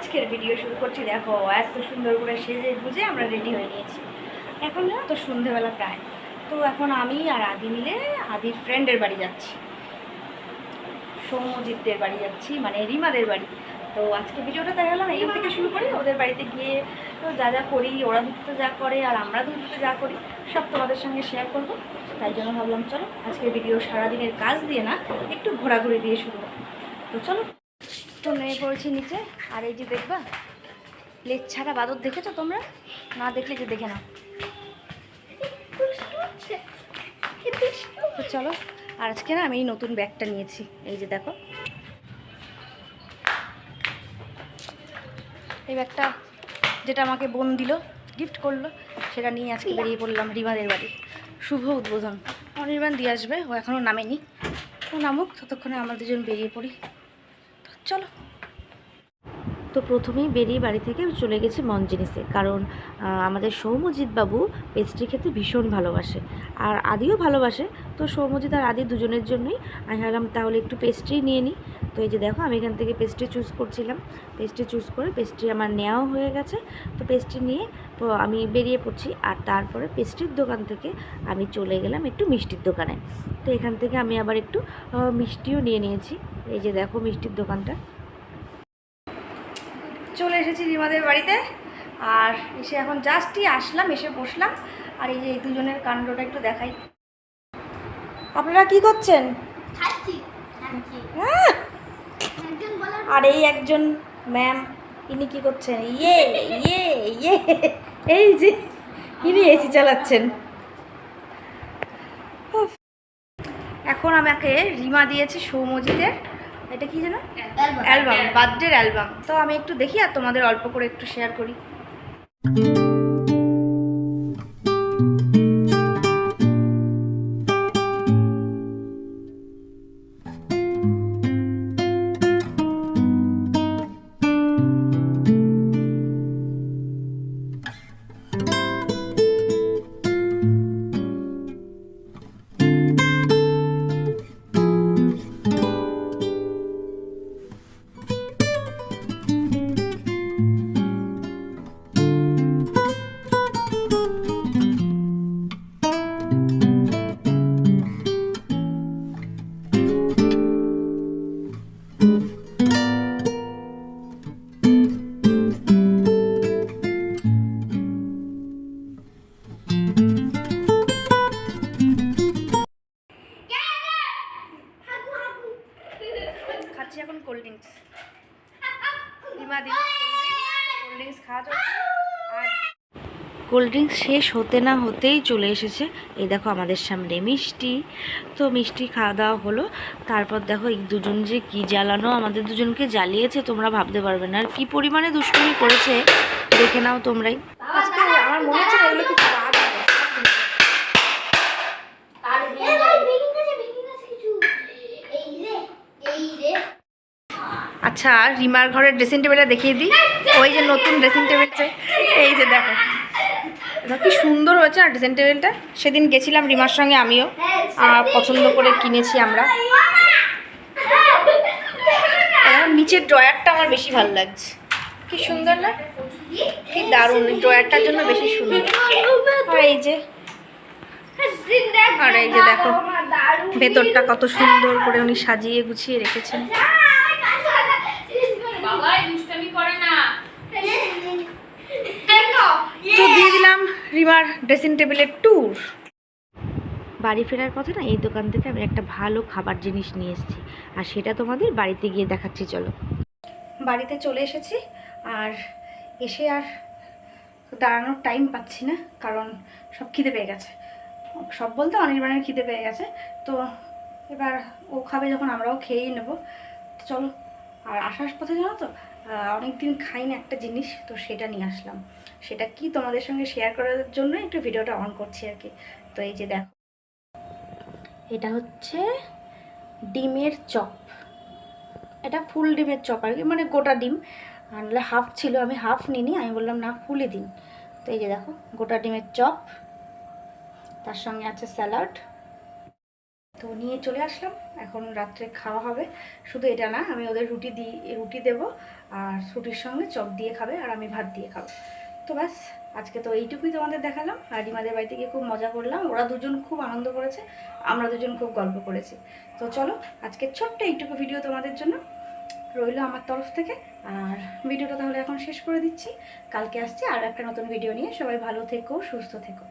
আজকের ভিডিও শুরু করছি। দেখো, এত সুন্দর করে সেজে গুজে আমরা রেডি হয়ে নিয়েছি। এখন না তো সন্ধেবেলা প্রায়। তো এখন আমি আর আদি মিলে আদির ফ্রেন্ডের বাড়ি যাচ্ছি। সৌম্যজিৎদের বাড়ি যাচ্ছি মানে রিমাদের বাড়ি। তো আজকে ভিডিওটা দেখালাম এইখান থেকে শুরু করি, ওদের বাড়িতে গিয়ে তো যা যা করি, ওরা দুটো যা করে আর আমরা দুটো যা করি, সব তোমাদের সঙ্গে শেয়ার করব। তাই জন্য ভাবলাম, চলো আজকে ভিডিও সারাদিনের কাজ দিয়ে না, একটু ঘোরাঘুরি দিয়ে শুরু তো চলো। তো নেমে পড়েছি নিচে। আর এই যে দেখবা, লেজ ছাড়া বাদর দেখেছ তোমরা? না দেখলে যে দেখে তো চলো, আর আজকে না আমি এই নতুন ব্যাগটা নিয়েছি। এই যে দেখো। এই ব্যাগটা যেটা আমাকে বোন দিল গিফট করল, সেটা নিয়ে আজকে বেরিয়ে পড়লাম রিমাদের বাড়ি। শুভ উদ্বোধন। অনির্বাণ দিয়ে আসবে, ও এখনও নামেনি। ও নামুক, ততক্ষণে আমরা দুজন বেরিয়ে পড়ি। চলো। তো প্রথমেই বেরিয়ে বাড়ি থেকে চলে গেছি মন জিনিসে কারণ আমাদের বাবু পেস্ট্রি খেতে ভীষণ ভালোবাসে। আর আদিও ভালোবাসে, তো সৌম্যজিৎ আর আদি দুজনের জন্যই আমি ভাবলাম তাহলে একটু পেস্ট্রি নিয়ে নিই। তো এই যে দেখো, আমি এখান থেকে পেস্ট্রি চুজ করছিলাম। পেস্ট্রি চুজ করে পেস্ট্রি আমার নেওয়াও হয়ে গেছে। তো পেস্ট্রি নিয়ে আমি বেরিয়ে পড়ছি আর তারপরে পেস্ট্রির দোকান থেকে আমি চলে গেলাম একটু মিষ্টির দোকানে। তো এখান থেকে আমি আবার একটু মিষ্টিও নিয়ে নিয়েছি। এই যে দেখো মিষ্টির দোকানটা। চলে এসেছি রিমাদের বাড়িতে আর এসে এখন জাস্টই আসলাম এসে বসলাম। আর এই যে এই দুজনের কাণ্ডটা একটু দেখাই। আপনারা কি করছেন? বলার আর এই একজন ম্যাম ইনি কি করছেন? ইয়ে ইয়ে ইয়ে। এই যে ইনি এসি চালাচ্ছেন। এখন আমাকে রিমা দিয়েছে সৌমজিদের এটা কি যেন? অ্যালবাম বার্থডের অ্যালবাম তো আমি একটু দেখি আর তোমাদের অল্প করে একটু শেয়ার করি। দিল কোল্ড ড্রিঙ্কস খাওয়া চলছে। আর কোল্ড ড্রিঙ্কস শেষ হতে না হতেই চলে এসেছে। এই দেখো আমাদের সামনে মিষ্টি। তো মিষ্টি খাওয়া দাওয়া হলো। তারপর দেখো এই দুজন যে কি জ্বালানো আমাদের দুজনকে জ্বালিয়েছে তোমরা ভাবতে পারবে না। আর কি পরিমাণে দুষ্টুমি করেছে দেখে নাও তোমরাই। আজকে আমার মনে হচ্ছে এগুলো রাগ হবে। আর এই ভাই ভেঙে গেছে ভেঙে গেছে কিছু এই রে এই রে আচ্ছা রিমার ঘরের ড্রেসিং টেবিলটা দেখিয়ে দিই। ওই যে নতুন ড্রেসিং টেবিলটা এই যে দেখো। কি সুন্দর হয়েছে না ড্রেসিং টেবিলটা সেদিন গেছিলাম রিমার সঙ্গে আমিও। আর পছন্দ করে কিনেছি আমরা। নিচের ড্রয়ারটা আমার বেশি ভালো লাগছে। কি সুন্দর না? কি দারুণ ড্রয়ারটার জন্য বেশি সুন্দর। আর এই যে, আর এই যে দেখো, ভেতরটা কত সুন্দর করে উনি সাজিয়ে গুছিয়ে রেখেছেন বাবা দুষ্টামি করে না তো দিয়ে দিলাম রিমার ড্রেসিং টেবিলের ট্যুর বাড়ি ফেরার পথে না এই দোকান থেকে আমি একটা ভালো খাবার জিনিস নিয়ে এসেছি। আর সেটা তোমাদের বাড়িতে গিয়ে দেখাচ্ছি চলো। বাড়িতে চলে এসেছি আর এসে আর দাঁড়ানোর টাইম পাচ্ছি না কারণ সব খিদে পেয়ে গেছে। সব বলতে অনির্বাণের খিদে পেয়ে গেছে তো এবার ও খাবে যখন আমরাও খেয়েই নেব। চলো আর আসার পথে জানো তো অনেক দিন খাই না একটা জিনিস, তো সেটা নিয়ে আসলাম। সেটা কি তোমাদের সঙ্গে শেয়ার করার জন্য একটু ভিডিওটা অন করছি আর কি। তো এই যে দেখো, এটা হচ্ছে ডিমের চপ। এটা ফুল ডিমের চপ আর কি মানে গোটা ডিম। আনলে হাফ ছিল, আমি হাফ নিনি আমি বললাম না, ফুলই দিন। তো এই যে দেখো, গোটা ডিমের চপ, তার সঙ্গে আছে স্যালাড তো নিয়ে চলে আসলাম। এখন রাত্রে খাওয়া হবে। শুধু এটা না, আমি ওদের রুটি দিই রুটি দেবো আর রুটির সঙ্গে চপ দিয়ে খাবে আর আমি ভাত দিয়ে খাব। তো ব্যাস, আজকে তো এইটুকুই তোমাদের দেখালাম। আর রিমাদের বাড়িতে গিয়ে খুব মজা করলাম। ওরা দুজন খুব আনন্দ করেছে, আমরা দুজন খুব গল্প করেছি। তো চলো, আজকে ছোট্ট এইটুকু ভিডিও তোমাদের জন্য রইল আমার তরফ থেকে। আর ভিডিওটা তাহলে এখন শেষ করে দিচ্ছি। কালকে আসছি আর একটা নতুন ভিডিও নিয়ে। সবাই ভালো থেকো, সুস্থ থেকো।